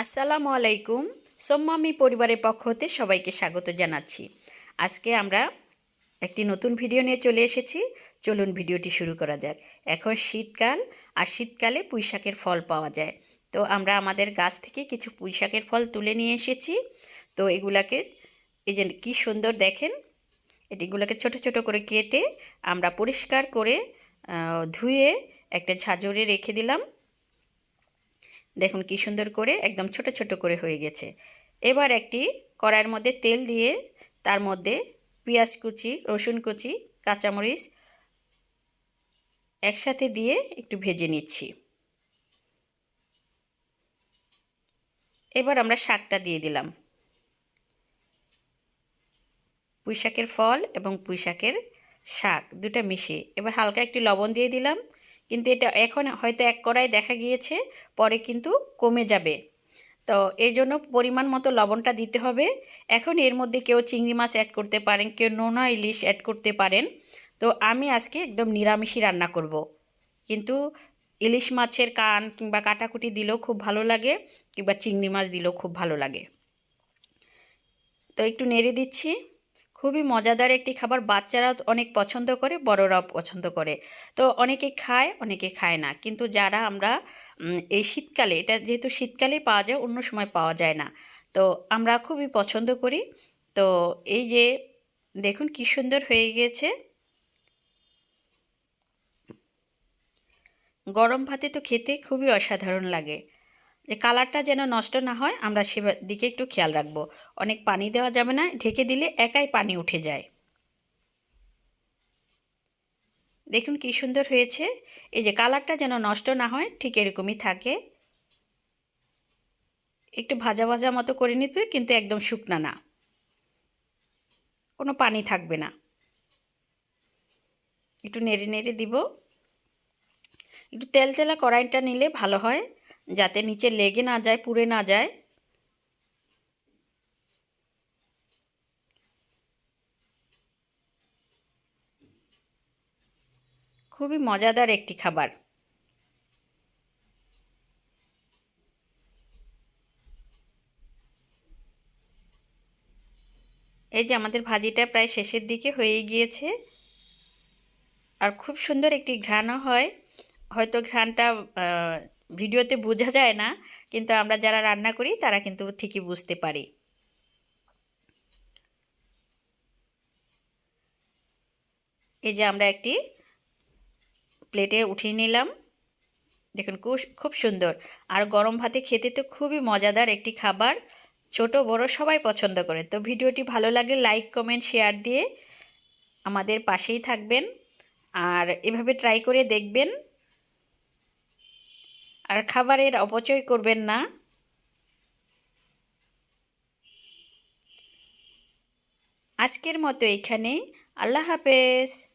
আসসালামু আলাইকুম। সোম্মামি পরিবারের পক্ষ হতে সবাইকে স্বাগত জানাচ্ছি। আজকে আমরা একটি নতুন ভিডিও নিয়ে চলে এসেছি। চলুন ভিডিওটি শুরু করা যাক। এখন শীতকাল, আর শীতকালে পুঁইশাকের ফল পাওয়া যায়। তো আমরা আমাদের গাছ থেকে কিছু পুঁইশাকের ফল তুলে নিয়ে এসেছি। তো এগুলাকে, এই যে কী সুন্দর দেখেন, এটিগুলোকে ছোট ছোট করে কেটে আমরা পরিষ্কার করে ধুয়ে একটা ঝাঁঝরে রেখে দিলাম। দেখুন কি সুন্দর করে একদম ছোট ছোট করে হয়ে গেছে। এবার একটি কড়াইয়ের মধ্যে তেল দিয়ে তার মধ্যে পেঁয়াজ কুচি, রসুন কুচি, কাঁচামরিচ একসাথে দিয়ে একটু ভেজে নিচ্ছি। এবার আমরা শাকটা দিয়ে দিলাম। পুঁইশাকের ফল এবং পুঁইশাকের শাক দুটা মিশিয়ে এবার হালকা একটু লবণ দিয়ে দিলাম। কিন্তু এটা এখন হয়তো এক কড়াই দেখা গিয়েছে, পরে কিন্তু কমে যাবে। তো এই জন্য পরিমাণ মতো লবণটা দিতে হবে। এখন এর মধ্যে কেউ চিংড়ি মাছ অ্যাড করতে পারেন, কেউ নোনা ইলিশ অ্যাড করতে পারেন। তো আমি আজকে একদম নিরামিষই রান্না করব। কিন্তু ইলিশ মাছের কান কিংবা কাটাকুটি দিলেও খুব ভালো লাগে, কিংবা চিংড়ি মাছ দিলেও খুব ভালো লাগে। তো একটু নেড়ে দিচ্ছি। খুবই মজাদার একটি খাবার। বাচ্চারাও অনেক পছন্দ করে, বড়রাও পছন্দ করে। তো অনেকে খায় অনেকে খায় না। কিন্তু যারা আমরা এই শীতকালে, এটা যেহেতু শীতকালেই পাওয়া যায়, অন্য সময় পাওয়া যায় না। তো আমরা খুবই পছন্দ করি। তো এই যে, দেখুন কি সুন্দর হয়ে গিয়েছে। গরম ভাতে তো খেতে খুবই অসাধারণ লাগে। যে কালারটা যেন নষ্ট না হয়, আমরা সে দিকে একটু খেয়াল রাখব। অনেক পানি দেওয়া যাবে না, ঢেকে দিলে একাই পানি উঠে যায়। দেখুন কি সুন্দর হয়েছে। এই যে কালারটা যেন নষ্ট না হয়, ঠিক এরকমই থাকে। একটু ভাজা ভাজা মতো করে নিতে কিন্তু একদম শুকনা না। কোনো পানি থাকবে না। একটু নেড়ে নেড়ে দিব। একটু তেল তেলা কড়াইটা নিলে ভালো হয়। যাতে নিচে লেগে না যায়, পুড়ে না যায়। খুবই মজাদার একটি খাবার। এই যে আমাদের ভাজিটা প্রায় শেষের দিকে হয়ে গিয়েছে। আর খুব সুন্দর একটি ঘ্রাণও হয়। হয়তো ঘ্রাণটা ভিডিওতে বোঝা যায় না, কিন্তু আমরা যারা রান্না করি তারা কিন্তু ঠিকই বুঝতে পারি। এই যে আমরা একটি প্লেটে উঠিয়ে নিলাম। দেখুন খুব- সুন্দর। আর গরম ভাতে খেতে তো খুবই মজাদার একটি খাবার। ছোট, বড় সবাই পছন্দ করে। তো ভিডিওটি ভালো লাগে লাইক, কমেন্ট, শেয়ার দিয়ে আমাদের পাশেই থাকবেন। আর এভাবে ট্রাই করে দেখবেন। আর খাবারের অপচয় করবেন না। আজকের মতো এখানে। আল্লাহ হাফেজ।